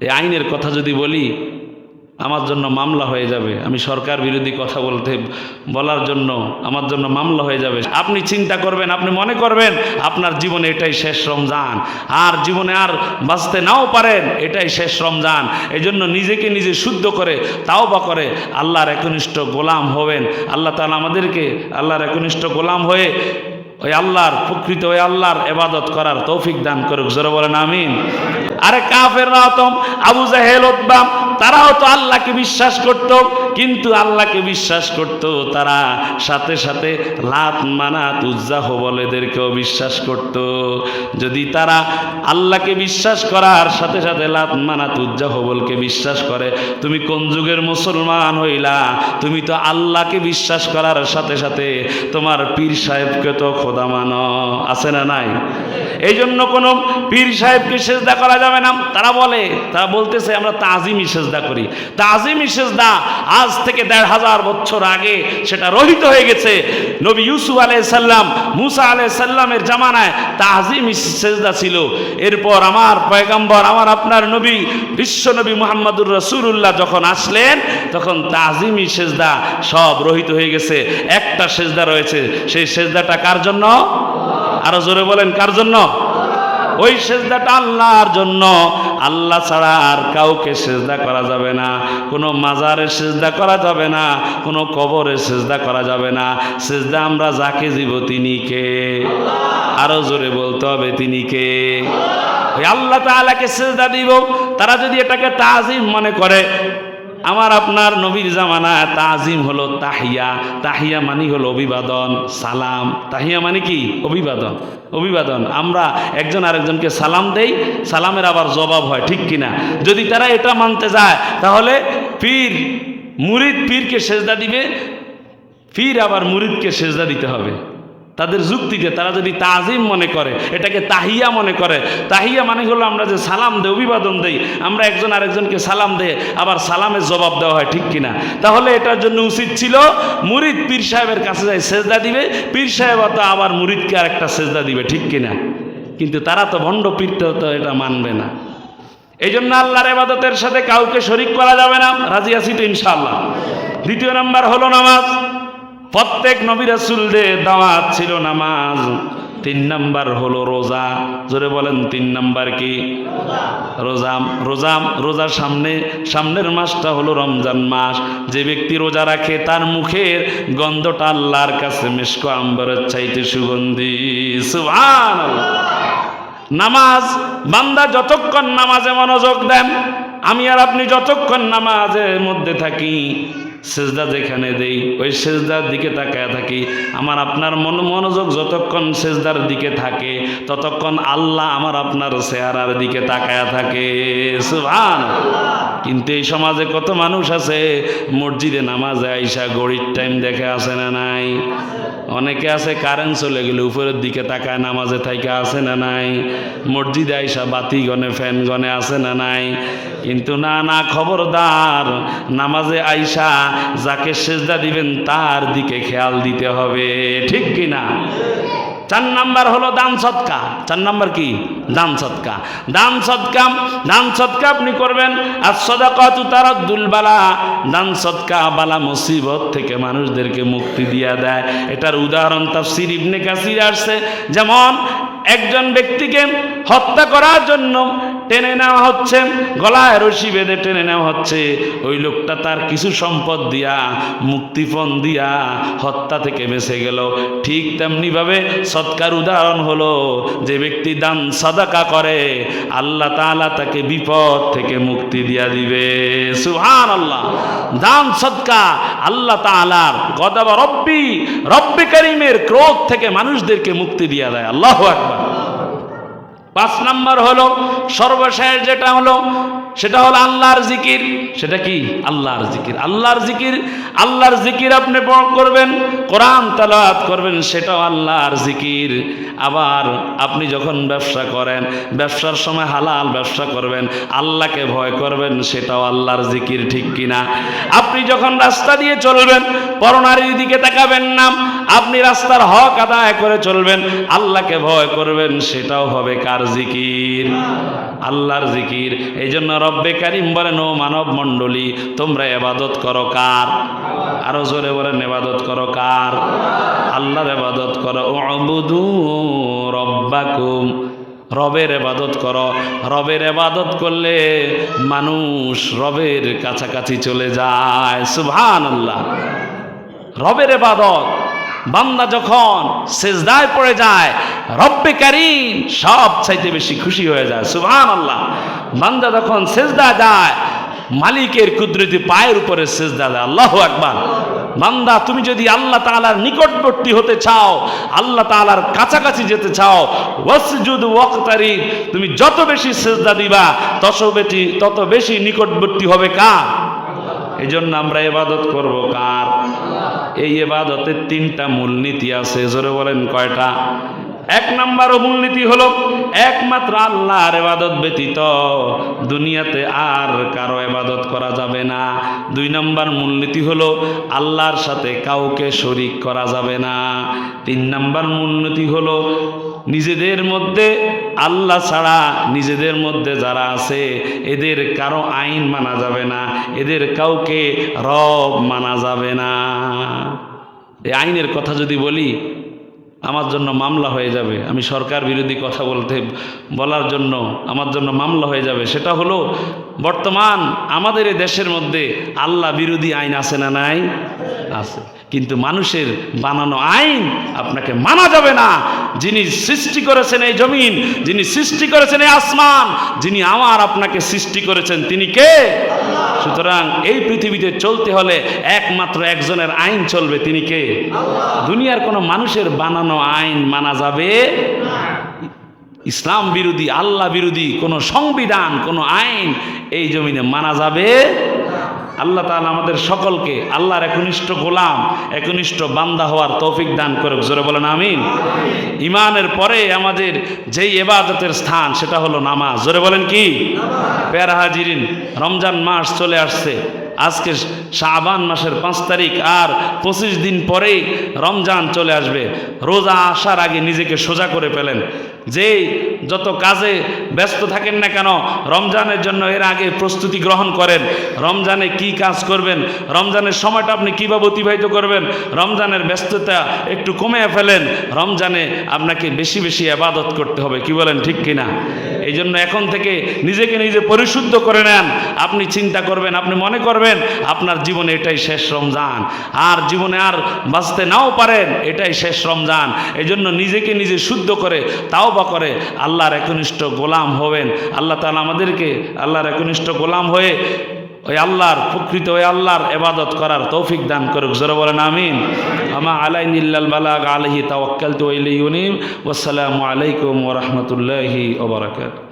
এই আইনের কথা যদি বলি, আমার জন্য মামলা হয়ে যাবে। আমি সরকার বিরোধী কথা বলতে, বলার জন্য আমার জন্য মামলা হয়ে যাবে। আপনি চিন্তা করবেন, আপনি মনে করবেন, আপনার জীবনে এটাই শেষ রমজান। আর জীবনে আর বাঁচতে নাও পারেন, এটাই শেষ রমজান। এই জন্য নিজেকে নিজে শুদ্ধ করে তাও বা করে, আল্লাহর একনিষ্ঠ গোলাম হবেন। আল্লাহ তালা আমাদেরকে আল্লাহর একনিষ্ঠ গোলাম হয়ে ওই আল্লাহর, প্রকৃত ওই আল্লাহর এবাদত করার তৌফিক দান করুক। জোরে বলেন, আমিন। আরে কাফের রাতম আবু জাহেল উদ্বাম তারাও তো আল্লাহকে বিশ্বাস করত, কিন্তু আল্লাহকে বিশ্বাস করত তারা সাথে সাথে লাত মানাত উজ্জাহ বলেদেরকেও বিশ্বাস করত। যদি তারা আল্লাহকে বিশ্বাস করার সাথে সাথে লাত মানাত উজ্জাহ বলকে বিশ্বাস করে, তুমি কোন যুগের মুসলমান হইলা? তুমি তো আল্লাহকে বিশ্বাস করার সাথে সাথে তোমার পীর সাহেবকে তো খোদা মানো আছে না নাই? এই জন্য কোনো পীর সাহেবকে সেজদা করা যাবে না। তারা বলে, তারা বলতেছে, আমরা তাজিমি সেজদা করি। তাজিমি সেজদা আজ থেকে দেড় হাজার বছর আগে সেটা রহিত হয়ে গেছে। নবী ইউসুফ আলাইসাল্লাম মুসা আলাইসাল্লামের জামানায় তাজিমি সেজদা ছিল। এরপর আমার পয়গাম্বর, আমার আপনার নবী, বিশ্ব নবী মোহাম্মদুর রসুল্লাহ যখন আসলেন, তখন তাজিমি সেজদা সব রহিত হয়ে গেছে। একটা সেজদা রয়েছে। সেই সেজদাটা কার জন্য? আরও জোরে বলেন, কার জন্য? ওই সেজদাটা আল্লাহর জন্য। আল্লাহ ছাড়া আর কাউকে সেজদা করা যাবে না। কোনো মাজারে সেজদা করা যাবে না, কোনো কবরে সেজদা করা যাবে না। সেজদা আমরা যাকে জীব তিনি কে? আরও জোরে বলতে হবে, তিনি কে? আল্লাহ তাআলাকে সেজদা দিব। তারা যদি এটাকে তাজিম মনে করে আমার আপনার নবীর জামানা তাজিম হলো তাহিয়া। তাহিয়া মানি হলো অভিবাদন, সালাম। তাহিয়া মানে কি? অভিবাদন। অভিবাদন। আমরা একজন আরেকজনকে সালাম দেই, সালামের আবার জবাব হয়, ঠিক কিনা? যদি তারা এটা মানতে যায়, তাহলে পীর, মুরিদ পীরকে সেজদা দিবে, পীর আবার মুরিদকে সেজদা দিতে হবে। তাদের যুক্তিতে তারা যদি তাজিম মনে করে, এটাকে তাহিয়া মনে করে। তাহিয়া মানে হলো আমরা যে সালাম দেই, অভিবাদন দেই। আমরা একজন আরেকজনকে সালাম দেই, আবার সালামের জবাব দেওয়া হয়, ঠিক কিনা? তাহলে এটার জন্য উচিত ছিল মুরিদ পীর সাহেবের কাছে যাই সেজদা দিবে, পীর সাহেব তো আবার মুরিদকে আর একটা সেজদা দিবে, ঠিক কিনা? কিন্তু তারা তো ভণ্ড পীর, তো এটা মানবে না। এই জন্য আল্লাহর এবাদতের সাথে কাউকে শরিক করা যাবে না। রাজি আছি তো ইনশাআল্লাহ। দ্বিতীয় নাম্বার হলো নামাজ। প্রত্যেক নবী রাসূলদের দাওয়াত ছিল নামাজ। তিন নাম্বার হলো রোজা। জোরে বলেন, তিন নাম্বার কি? রোজাম রোজাম রোজার সামনে, সামনের মাসটা হলো রমজান মাস। যে ব্যক্তি রোজা রাখে, তার মুখের গন্ধটা আল্লাহর কাছে মেশকো আম্বরের চাইতে সুগন্ধি। সুবহানাল্লাহ। নামাজ, বান্দা যতক্ষণ নামাজে মনোযোগ দেন, আমি আর আপনি যতক্ষণ নামাজের মধ্যে থাকি সেজদা যেখানে দেই, ওই সেজদার দিকে তাকায় থাকি। আমার আপনার মন, মনোযোগ যতক্ষণ সেজদার দিকে থাকে, ততক্ষণ আল্লাহ আমার আপনার চেহারার দিকে তাকায় থাকে। সুভান কিন্তু এই সমাজে কত মানুষ আছে, মসজিদে নামাজে আইসা গড়ির টাইম দেখে আসে না নাই? অনেকে আছে কারেন্ট চলে গেলে উপরের দিকে তাকায় নামাজে থাইকা আছে না নাই? মসজিদে আইসা বাতি গনে ফ্যান গনে আছে না নাই? কিন্তু না না, খবরদার। নামাজে আইসা যাকে সেজদা দিবেন, তার দিকে খেয়াল দিতে হবে। ঠিক কি না? চার নাম্বার হলো দান সৎকা। চার নাম্বার কি? দান সৎকা। দান সৎকা দান সৎকা আপনি করবেন। আর সদাকত তারা দুলবালা দান সৎকা বালা মুসিবত থেকে মানুষদেরকে মুক্তি দিয়া দেয়। এটার উদাহরণ তাফসির ইবনে কাসির আসছে। যেমন একজন ব্যক্তিকে হত্যা করার জন্য টেনে নেওয়া হচ্ছে, গলায় রশি বেঁধে টেনে নেওয়া হচ্ছে। ওই লোকটা তার কিছু সম্পদ দিয়া, মুক্তিপণ দিয়া হত্যা থেকে বেঁচে গেল। ঠিক তেমনিভাবে সৎকার উদাহরণ হলো, যে ব্যক্তি দান সদাকা করে, আল্লাহ তাআলা তাকে বিপদ থেকে মুক্তি দিয়া দিবে। সুহান আল্লাহ দান সৎকা আল্লাহ তাআলার গদাব রব্বি রব্বি করিমের ক্রোধ থেকে মানুষদেরকে মুক্তি দিয়া দেয়। আল্লাহ আকবার। পাঁচ নাম্বার হলো, সর্বশেষ যেটা হলো, সেটা হলো আল্লাহর জিকির। সেটা কি? আল্লাহর জিকির। আল্লাহর জিকির আল্লাহর জিকির আপনি করবেন, কোরআন তালাত করবেন, সেটাও আল্লাহর জিকির। আবার আপনি যখন ব্যবসা করেন, ব্যবসার সময় হালাল ব্যবসা করবেন, আল্লাহকে ভয় করবেন, সেটাও আল্লাহর জিকির, ঠিক কিনা? আপনি যখন রাস্তা দিয়ে চলবেন, পরনারীর দিকে তাকাবেন না, আপনি রাস্তার হক আদায় করে চলবেন, আল্লাহকে ভয় করবেন, সেটাও হবে কার জিকির। আল্লাহর জিকির। এই জন্য রব্বে কারিম বলেন, ও মানব মণ্ডলী, তোমরা এবাদত করো কার? আরও জোরে বলেন, এবাদত করো কার? আল্লাহর এবাদত করো। ও অবুদু রব্বাকুম। রবের এবাদত করো। রবের এবাদত করলে মানুষ রবের কাছাকাছি চলে যায়। সুভান আল্লাহ রবের এবাদত বান্দা যখন সেজদায় পড়ে যায়, রব্বে কারিম সব চাইতে বেশি খুশি হয়ে যায়। সুহান আল্লাহ বান্দা যখন সেজদা যায় মালিকের কুদরতি পায়ের উপরে সেজদা দেয়। আল্লাহ আকবার। বান্দা, তুমি যদি আল্লাহ তালার নিকটবর্তী হতে চাও, আল্লাহ তালার কাছাকাছি যেতে চাও, ওয়াসজুদ ওয়াক্তারি, তুমি যত বেশি সেজদা দিবা, তত বেশি তত বেশি নিকটবর্তী হবে কার? এই জন্য আমরা এবাদত করব কার? এই এবাদতের তিনটা মূলনীতি আছে। জোরে বলেন কয়টা? এক নাম্বার মূলনীতি হলো একমাত্র আল্লাহর এবাদত ব্যতীত দুনিয়াতে আর কারও এবাদত করা যাবে না। দুই নাম্বার মূলনীতি হলো আল্লাহর সাথে কাউকে শরিক করা যাবে না। তিন নাম্বার মূলনীতি হলো নিজেদের মধ্যে আল্লাহ ছাড়া নিজেদের মধ্যে যারা আছে, এদের কারও আইন মানা যাবে না, এদের কাউকে রব মানা যাবে না। এই আইনের কথা যদি বলি আমার জন্য মামলা হয়ে যাবে। আমি সরকার বিরোধী কথা বলতে, বলার জন্য আমার জন্য মামলা হয়ে যাবে। সেটা হলো বর্তমান আমাদের দেশের মধ্যে আল্লাহ বিরোধী আইন আছে না নাই? আছে। কিন্তু মানুষের বানানো আইন আপনাকে মানা যাবে না। যিনি সৃষ্টি করেছেন এই জমিন, যিনি সৃষ্টি করেছেন এই আসমান, যিনি আমার আপনাকে সৃষ্টি করেছেন, তিনি কে? সুতরাং এই পৃথিবীতে চলতে হলে একমাত্র একজনের আইন চলবে, তিনি কে? দুনিয়ার কোনো মানুষের বানানো আইন মানা যাবে ইসলাম বিরোধী আল্লাহ বিরোধী কোনো সংবিধান কোনো আইন এই জমিনে মানা যাবে আল্লাহ তাআলা আমাদের সকলকে আল্লাহর একনিষ্ঠ গোলাম একনিষ্ঠ বান্দা হওয়ার তৌফিক দান করুক। জোরে বলেন আমিন। ইমানের পরে আমাদের যেই এবাদতের স্থান সেটা হলো নামাজ। জোরে বলেন কি? পেয়ারা হাজিরিন রমজান মাস চলে আসছে। আজকে শাবান মাসের পাঁচ তারিখ আর পঁচিশ দিন পরেই রমজান চলে আসবে। রোজা আসার আগে নিজেকে সোজা করে ফেলেন। যেই যত কাজে ব্যস্ত থাকেন না কেন, রমজানের জন্য এর আগে প্রস্তুতি গ্রহণ করেন। রমজানে কি কাজ করবেন? রমজানের সময়টা আপনি কীভাবে অতিবাহিত করবেন? রমজানের ব্যস্ততা একটু কমে ফেলেন। রমজানে আপনাকে বেশি বেশি আবাদত করতে হবে, কি বলেন ঠিক কিনা? এই জন্য এখন থেকে নিজেকে নিজে পরিশুদ্ধ করে নেন। আপনি চিন্তা করবেন, আপনি মনে করবেন, আপনার জীবনে এটাই শেষ রমজান। আর জীবনে আর বাঁচতে নাও পারেন, এটাই শেষ রমজান। এই জন্য নিজেকে নিজে শুদ্ধ করে তাও বা করে, আল্লাহর একনিষ্ঠ গোলাম হবেন। আল্লাহ তালা আমাদেরকে, আল্লাহর একনিষ্ঠ গোলাম হয়ে ওই আল্লাহর, প্রকৃত ওই আল্লাহর এবাদত করার তৌফিক দান করুক। জোরে বলেন, আমিন। আমা আলাই নিল্লাল বালাগ আলহি তাওয়াক্কাল তো ইউনিম ওসালামু আলাইকুম ওরহমতুল্লাহি ওবরাকাত